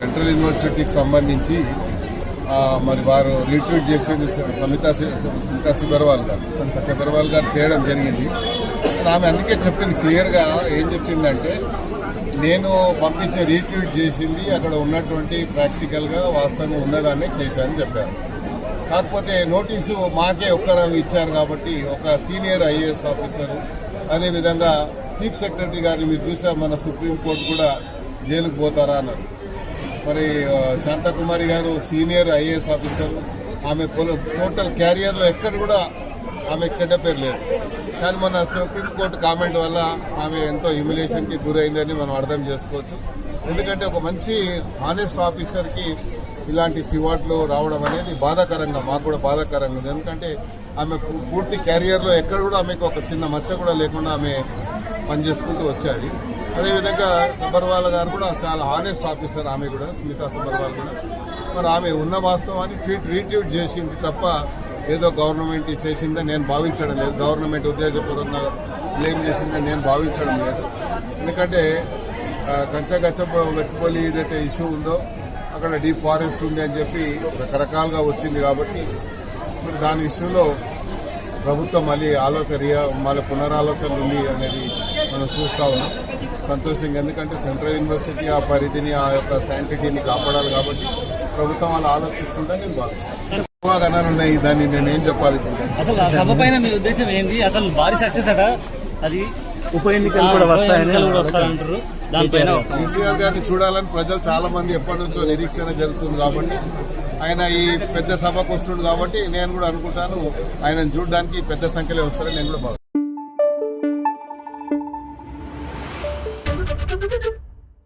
Central యూనివర్సిటీకి సంబంధించి మరి వారు రిట్రీట్ చేసేది సమితా సమితా సిబర్వాల్ గారు. సిబర్వాల్ గారు చేయడం జరిగింది. ఆమె అందుకే చెప్పింది క్లియర్గా ఏం చెప్పిందంటే నేను పంపించే రీట్వీట్ చేసింది అక్కడ ఉన్నటువంటి ప్రాక్టికల్గా వాస్తవంగా ఉన్నదాన్ని చేశానని చెప్పారు. కాకపోతే నోటీసు మాకే ఒక్కరు ఇచ్చారు కాబట్టి ఒక సీనియర్ ఐఏఎస్ ఆఫీసర్ అదేవిధంగా చీఫ్ సెక్రటరీ గారిని మీరు చూసారు మన సుప్రీంకోర్టు కూడా జైలుకు పోతారా అన్నారు. మరి శాంతకుమారి గారు సీనియర్ ఐఏఎస్ ఆఫీసర్. ఆమె టోటల్ క్యారియర్లో ఎక్కడ కూడా ఆమెకు చెడ్డ పేరు లేదు. కానీ మన సుప్రీంకోర్టు కామెంట్ వల్ల ఆమె ఎంతో హ్యూమిలేషన్కి గురైందని మనం అర్థం చేసుకోవచ్చు. ఎందుకంటే ఒక మంచి హానెస్ట్ ఆఫీసర్కి ఇలాంటి చివాట్లు రావడం అనేది బాధాకరంగా మాకు కూడా బాధాకరంగా ఉంది. ఎందుకంటే ఆమె పూర్తి క్యారియర్లో ఎక్కడ కూడా ఆమెకు ఒక చిన్న మచ్చ కూడా లేకుండా ఆమె పనిచేసుకుంటూ వచ్చేది. అదేవిధంగా సబర్వాల్ గారు కూడా చాలా హానెస్ట్ ఆఫీసర్ ఆమె కూడా స్మితా సబర్వాల్ కూడా. మరి ఆమె ఉన్న వాస్తవాన్ని ట్రీట్ రీట్వీట్ చేసింది తప్ప ఏదో గవర్నమెంట్ చేసిందని నేను భావించడం లేదు. గవర్నమెంట్ ఉద్దేశపూర్వకంగా బ్లేమ్ చేసిందని నేను భావించడం లేదు. ఎందుకంటే కంచగచ్చ కంచ ఏదైతే ఇష్యూ ఉందో అక్కడ డీప్ ఫారెస్ట్ ఉంది అని చెప్పి రకరకాలుగా వచ్చింది కాబట్టి మరి దాని విషయంలో ప్రభుత్వం మళ్ళీ ఆలోచన మళ్ళీ పునరాలోచన ఉంది అనేది మనం చూస్తా ఉన్నాం. సంతోషంగా ఎందుకంటే సెంట్రల్ యూనివర్సిటీ ఆ పరిధిని ఆ యొక్క శాంటిటీని కాపాడాలి కాబట్టి ప్రభుత్వం అలా ఆలోచిస్తుందని నేను భావిస్తాను ఉన్నాయి దాన్ని నేను ఏం చెప్పాలి అసలు సభ పైన మీ ఉద్దేశం ఏంటి అసలు భారీ సక్సెస్ అట? అది ఉప ఎన్నికలు కూడా వస్తాయంటారు. కేసీఆర్ గారిని చూడాలని ప్రజలు చాలా మంది ఎప్పటి నుంచో నిరీక్షణ జరుగుతుంది కాబట్టి ఆయన ఈ పెద్ద సభకు వస్తుండు కాబట్టి నేను కూడా అనుకుంటాను ఆయనను చూడడానికి పెద్ద సంఖ్యలో వస్తారని నేను కూడా